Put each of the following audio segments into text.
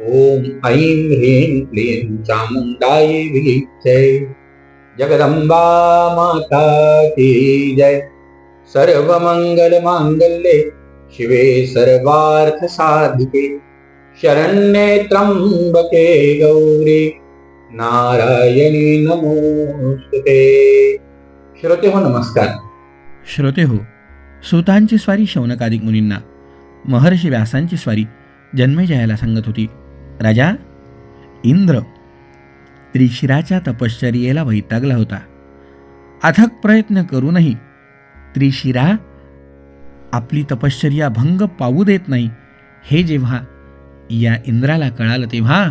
ॐ ऐं ह्रीं क्लीं चामुण्डायै विच्चे जगदंबा माता की जय। सर्वमङ्गलमाङ्गल्ये शिवे सर्वार्थसाधिके। शरण्ये त्र्यम्बके गौरी नारायणी नमोस्तुते। श्रोते हो नमस्कार। श्रोते हो सुतांची स्वारी शौनकादिक मुनींना महर्षी व्यासांची स्वारी जन्मेजयाला सांगत होती राजा इंद्र त्रिशिराच्या तपश्चर्येला वैतागला होता. अथक प्रयत्न करूनही त्रिशिरा आपली तपश्चर्या भंग पावू देत नाही. हे जेव्हा या इंद्राला कळालं तेव्हा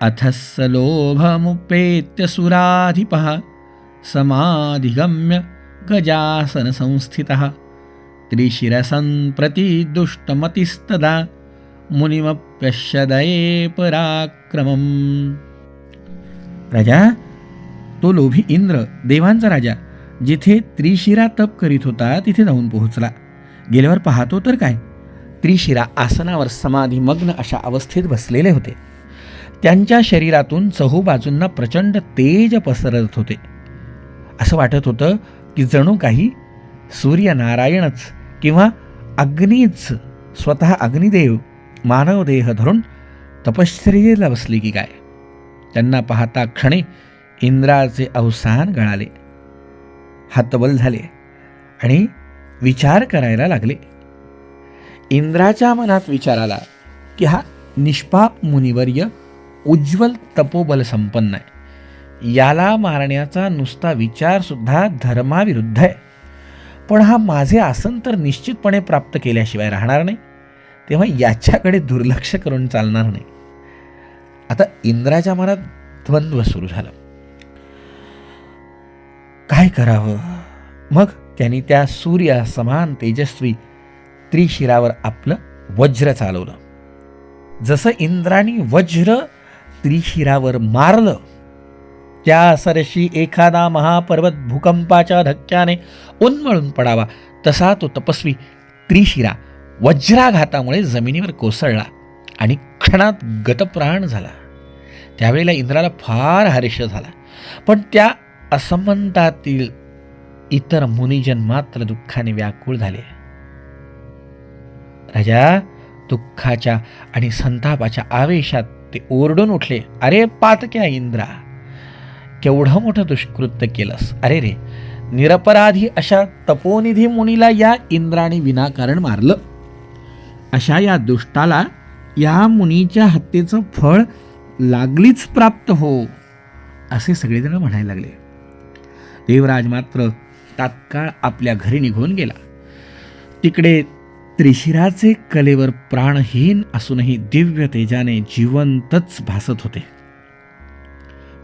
अथस्य लोभमुपेत्य सुराधिपः समाधिगम्य गजासन संस्थितः त्रिशिरसं प्रति दुष्टमतिस्तदा मुनिमप्यशदये पराक्रमम राजा तो लोभी इंद्र देवांचा राजा जिथे त्रिशिरा तप करीत होता तिथे जाऊन पोहोचला. गेल्यावर पाहतो तर काय? त्रिशिरा आसनावर समाधीमग्न अशा अवस्थेत बसलेले होते. त्यांच्या शरीरातून चहूबाजूंना प्रचंड तेज पसरत होते. असं वाटत होतं की जणू काही सूर्यनारायणच किंवा अग्नीच स्वतः अग्निदेव मानवदेह धरून तपश्चर्येला बसली की काय? त्यांना पाहता क्षणी इंद्राचे अवसान गळाले. हातबल झाले आणि विचार करायला लागले. इंद्राच्या मनात विचार आला की हा निष्पाप मुनिवर्य उज्ज्वल तपोबल संपन्न आहे. याला मारण्याचा नुसता विचारसुद्धा धर्माविरुद्ध आहे. पण हा माझे आसन तर निश्चितपणे प्राप्त केल्याशिवाय राहणार नाही. तेव्हा याच्याकडे दुर्लक्ष करून चालणार नाही. आता इंद्राच्या मनात द्वंद्व सुरू झालं. काय करावं? मग त्यांनी त्या सूर्या समान तेजस्वी त्रिशिरावर आपलं वज्र चालवलं. जसं इंद्रानी वज्र त्रिशिरावर मारलं त्या सरशी एखादा महापर्वत भूकंपाच्या धक्क्याने उन्मळून पडावा तसा तो तपस्वी त्रिशिरा वज्राघातामुळे जमिनीवर कोसळला आणि क्षणात गतप्राण झाला. त्यावेळेला इंद्राला फार हर्ष झाला. पण त्या असमंतातील इतर मुनिजन मात्र दुःखाने व्याकुळ झाले. राजा दुःखाच्या आणि संतापाच्या आवेशात ते ओरडून उठले अरे पातक्या इंद्रा केवढं मोठं दुष्कृत्य केलंस. अरे रे निरपराधी अशा तपोनिधी मुनीला या इंद्राने विनाकारण मारलं. अशा या दुष्टाला या मुनीच्या हत्येचं फळ लागलीच प्राप्त हो असे सगळेजण म्हणायला लागले. देवराज मात्र तात्काळ आपल्या घरी निघून गेला. तिकडे त्रिशिराचे कलेवर प्राणहीन असूनही दिव्य तेजाने जिवंतच भासत होते.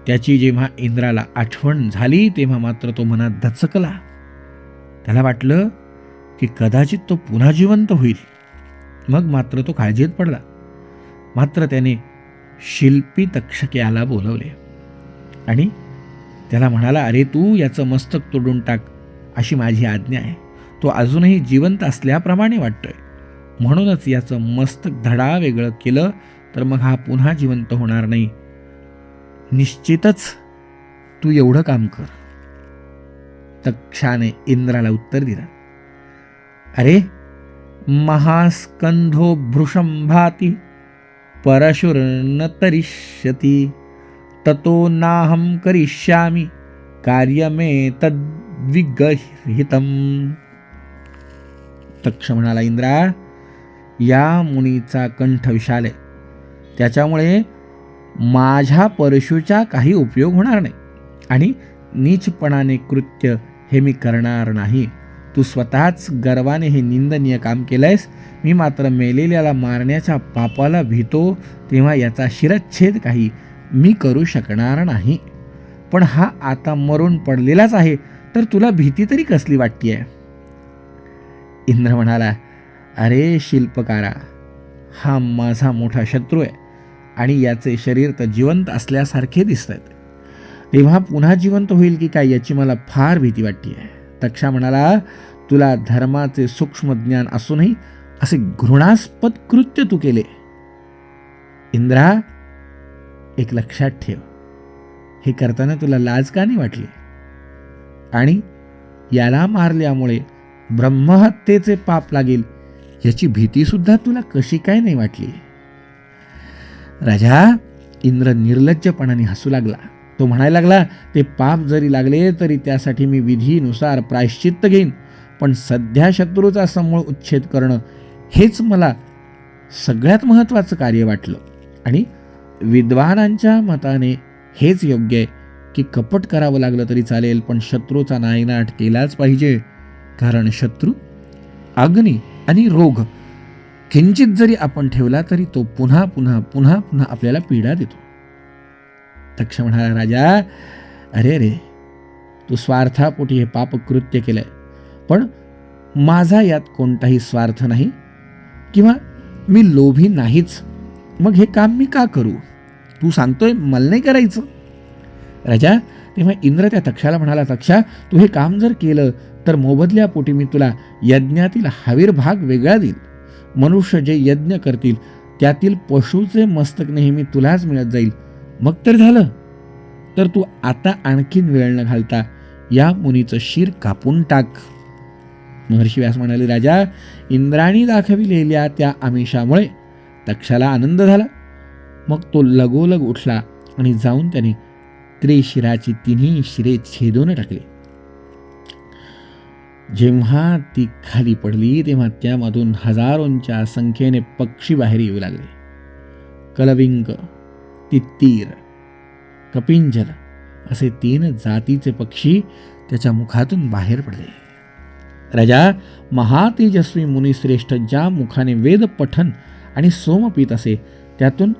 त्याची जेव्हा इंद्राला आठवण झाली तेव्हा मात्र तो मनात दचकला. त्याला वाटलं की कदाचित तो पुन्हा जिवंत होईल. मग मात्र तो काळजीत पडला. मात्र त्याने शिल्पी तक्षक्याला बोलवले. आणि त्याला म्हणाला अरे तू याचं मस्तक तोडून टाक अशी माझी आज्ञा आहे. तो अजूनही जिवंत असल्याप्रमाणे वाटतोय. म्हणूनच याचं मस्तक धडा वेगळं केलं तर मग हा पुन्हा जिवंत होणार नाही. निश्चितच तू एवढं काम कर. तक्षाने इंद्राला उत्तर दिलं. अरे महास्कंधो भृशं भाति परशुर्न तरिष्यति। ततो नाहं करिष्यामि कार्यमे तद्विगहितम तक्ष म्हणाला इंद्रा या मुनीचा कंठ विशाल आहे. त्याच्यामुळे माझ्या परशुचा काही उपयोग होणार नाही आणि नीचपणाने कृत्य हे मी करणार नाही. तू स्वतःच गर्वाने हे निंदनीय काम केलंयस. मी मात्र मेलेल्याला मारण्याच्या पापाला भीतो तेव्हा याचा शिरच्छेद काही मी करू शकणार नाही. पण हा आता मरून पडलेलाच आहे तर तुला भीती तरी कसली वाटतीये? इंद्र म्हणाला अरे शिल्पकारा हा माझा मोठा शत्रू आहे आणि याचे शरीर तर जिवंत असल्यासारखे दिसत आहेत तेव्हा पुन्हा जिवंत होईल की काय याची मला फार भीती वाटते आहे तक्षा म्हणाला तुला धर्माचे सूक्ष्म ज्ञान असूनही असे घृणास्पद कृत्य तू केले. इंद्रा एक लक्षात ठेव. हे करताना तुला लाज का नाही वाटली? आणि याला मारल्यामुळे ब्रह्महत्येचे पाप लागेल याची भीती सुद्धा तुला कशी काय नाही वाटली? राजा इंद्र निर्लज्जपणाने हसू लागला. तो म्हणायला लागला ते पाप जरी लागले तरी त्यासाठी मी विधीनुसार प्रायश्चित्त घेईन. पण सध्या शत्रूचा समूळ उच्छेद करणं हेच मला सगळ्यात महत्त्वाचं कार्य वाटलं. आणि विद्वानांच्या मताने हेच योग्य आहे की कपट करावं लागलं तरी चालेल पण शत्रूचा नायनाट केलाच पाहिजे. कारण शत्रू अग्नी आणि रोग किंचित जरी आपण ठेवला तरी तो पुन्हा पुन्हा पुन्हा पुन्हा आपल्याला पीडा देतो. तक्ष म्हणाला राजा अरे रे तू स्वार्थापोटी हे पापकृत्य केलंय. पण माझा यात कोणताही स्वार्थ नाही किंवा मी लोभी नाहीच. मग हे काम मी का करू? तू सांगतोय मला नाही करायचं. राजा तेव्हा इंद्र त्या तक्षाला म्हणाला तक्षा तू हे काम जर केलं तर मोबदल्यापोटी मी तुला यज्ञातील हवीर भाग वेगळा देईल मनुष्य जे यज्ञ करतील त्यातील पशुचे मस्तक नेहमी तुलाच मिळत जाईल. मग तर झालं. तर तू आता आणखीन वेळ न घालता या मुनीचं शिर कापून टाक. महर्षी व्यास म्हणाले राजा इंद्राणी दाखविलेल्या त्या आमिषामुळे तक्षाला आनंद झाला. मग तो लगोलग उठला आणि जाऊन त्याने त्रिशिराची तिन्ही शिरे छेदून टाकली. जेव्हा ती खाली पडली तेव्हा त्यामधून हजारोंच्या संख्येने पक्षी बाहेर येऊ लागले. कलविंक तित्तीर कपिंजल असे तीन जातीचे पक्षी त्याच्या मुखातून बाहेर पडले. राजा महातेजस्वी मुनिश्रेष्ठ ज्या मुखाने वेद पठन आणि सोम पित असे त्यातून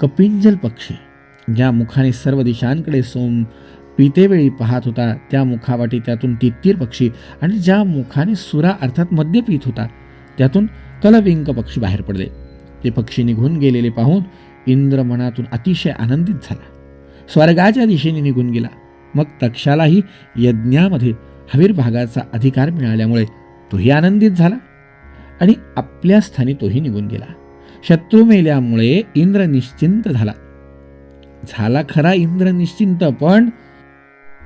कपिंजल पक्षी ज्या मुखाने सर्व दिशांकडे सोम पितेवेळी पाहत होता त्या मुखावाटी त्यातून तित्तीर पक्षी आणि ज्या मुखाने सुरा अर्थात मद्य पित होता त्यातून कलविंक पक्षी बाहेर पडले. ते पक्षी निघून गेलेले पाहून इंद्र मनातून अतिशय आनंदित झाला. स्वर्गाच्या दिशेने निघून गेला. मग तक्षालाही यज्ञामध्ये हवीर भागाचा अधिकार मिळाल्यामुळे तोही आनंदित झाला आणि आपल्या स्थानी तोही निघून गेला. शत्रू मेल्यामुळे इंद्र निश्चिंत झाला. झाला खरा इंद्र निश्चिंत पण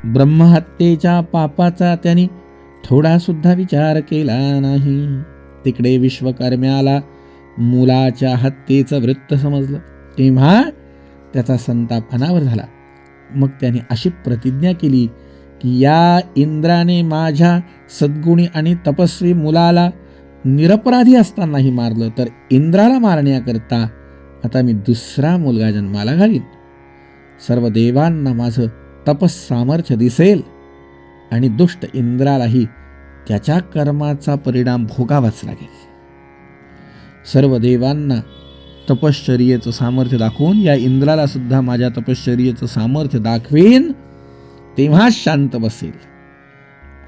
ब्रह्महत्येच्या पापाचा त्याने थोडासुद्धा विचार केला नाही. तिकडे विश्वकर्म्याला मुलाच्या हत्येचं वृत्त समजलं. तेव्हा त्याचा संताप अनावर झाला. मग त्याने अशी प्रतिज्ञा केली की या इंद्राने माझ्या सद्गुणी आणि तपस्वी मुलाला निरपराधी असतानाही मारलं तर इंद्राला मारण्याकरता आता मी दुसरा मुलगा जन्माला घालीन. सर्व देवांना माझं तपसामर्थ्य दिसेल आणि दुष्ट इंद्रालाही त्याच्या कर्माचा परिणाम भोगावाच लागेल. सर्व देवांना तपश्चर्येचं सामर्थ्य दाखवून या इंद्राला सुद्धा माझ्या तपश्चर्येचं सामर्थ्य दाखवेन तेव्हाच शांत बसेल.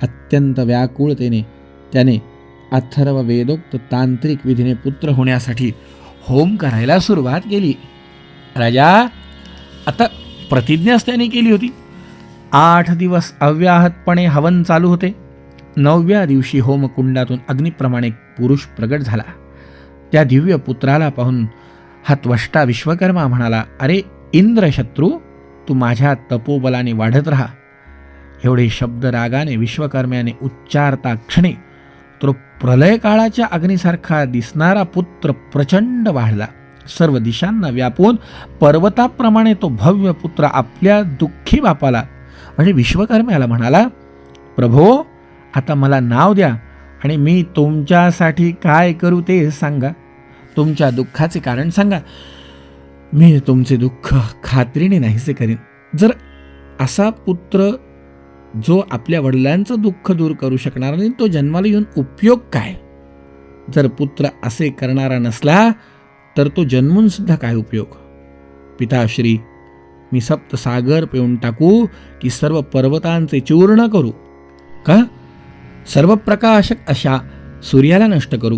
अत्यंत व्याकुळतेने त्याने अथर्व वेदोक्त तांत्रिक विधीने पुत्र होण्यासाठी होम करायला सुरुवात केली. राजा आता प्रतिज्ञाच त्याने केली होती. आठ दिवस अव्याहतपणे हवन चालू होते. नवव्या दिवशी होमकुंडातून अग्निप्रमाणे पुरुष प्रगट झाला. त्या दिव्य पुत्राला पाहून हा त्वष्टा विश्वकर्मा म्हणाला अरे इंद्रशत्रू तू माझ्या तपोबलाने वाढत राहा. एवढे शब्द रागाने विश्वकर्म्याने उच्चारता क्षणी तो प्रलय काळाच्या अग्नीसारखा दिसणारा पुत्र प्रचंड वाढला. सर्व दिशांना व्यापून पर्वताप्रमाणे तो भव्य पुत्र आपल्या दुःखी बापाला म्हणजे विश्वकर्म्याला म्हणाला प्रभो आता मला नाव द्या आणि मी तुमच्यासाठी काय करू ते सांगा. तुमच्या दुःखाचे कारण सांगा. मी तुमचे दुःख खात्रीने नाहीसे करीन. जर असा पुत्र जो आपल्या वडिलांचं दुःख दूर करू शकणार नाही तो जन्माला येऊन उपयोग काय? जर पुत्र असे करणारा नसला तर तो जन्मून सुद्धा काय उपयोग? पिताश्री मी सप्त सागर पिऊन टाकू की सर्व पर्वतांचे चूर्ण करू. का? सर्व प्रकाशक अशा सूर्याला नष्ट करू.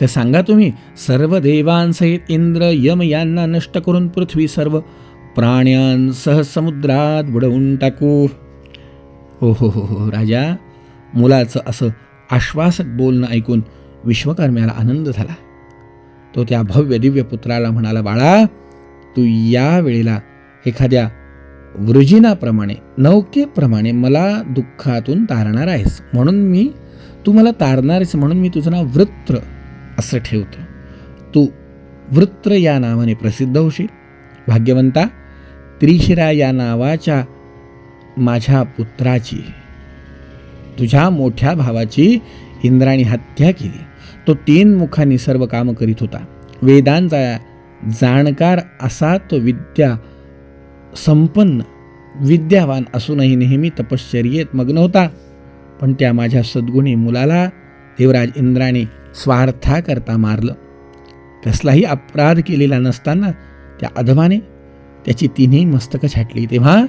तर सांगा तुम्ही सर्व देवांसहित इंद्र यम यांना नष्ट करून पृथ्वी सर्व प्राण्यांसह समुद्रात बुडवून टाकू. हो हो हो हो राजा मुलाचं असं आश्वासक बोलणं ऐकून विश्वकर्म्याला आनंद झाला. तो त्या भव्य दिव्य पुत्राला म्हणाला बाळा तू या वेळेला एखाद्या वृजिनाप्रमाणे नौकेप्रमाणे मला दुःखातून तारणार आहेस. म्हणून मी तू मला तारणार आहेस म्हणून मी तुझं नाव वृत्र असं ठेवतो. तू वृत्र या नावाने प्रसिद्ध होशील. भाग्यवंता त्रिशिरा या नावाच्या माझ्या पुत्राची तुझ्या मोठ्या भावाची इंद्राणी हत्या केली. तो तीन मुखांनी सर्व कामं करीत होता. वेदांचा जाणकार असा तो विद्या संपन्न विद्यावान असूनही नेहमी तपश्चर्येत मग्न होता. पण त्या माझ्या सद्गुणी मुलाला देवराज इंद्राने स्वार्थाकरता मारलं. कसलाही अपराध केलेला नसताना त्या अधमाने त्याची तिन्ही मस्तकं छाटली. तेव्हा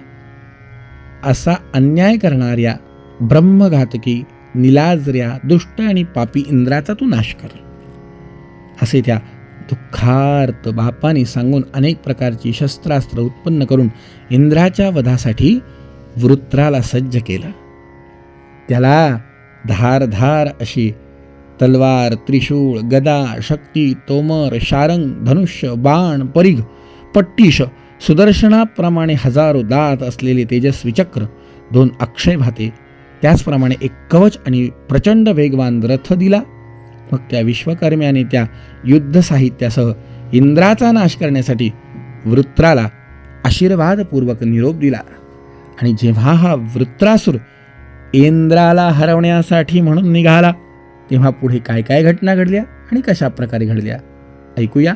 असा अन्याय करणाऱ्या ब्रह्मघातकी निलाजऱ्या दुष्ट आणि पापी इंद्राचा तू नाश कर. असे त्या दुःखार्त बापाने सांगून अनेक प्रकारची शस्त्रास्त्र उत्पन्न करून इंद्राच्या वधासाठी वृत्राला सज्ज केलं. त्याला धारधार अशी तलवार त्रिशूळ गदा शक्ती तोमर शारंग धनुष्य बाण परिघ पट्टीश सुदर्शनाप्रमाणे हजारो दात असलेले तेजस्वी चक्र दोन अक्षय भाते त्याचप्रमाणे एक कवच आणि प्रचंड वेगवान रथ दिला. मग त्या विश्वकर्म्याने त्या युद्ध साहित्यासह इंद्राचा नाश करण्यासाठी वृत्राला आशीर्वादपूर्वक निरोप दिला. आणि जेव्हा हा वृत्रासूर इंद्राला हरवण्यासाठी म्हणून निघाला तेव्हा पुढे काय काय घटना घडल्या आणि कशा प्रकारे घडल्या? ऐकूया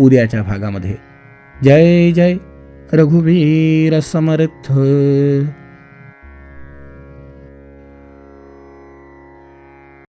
उद्याच्या भागामध्ये. जय जय. रघुवीर समर्थ.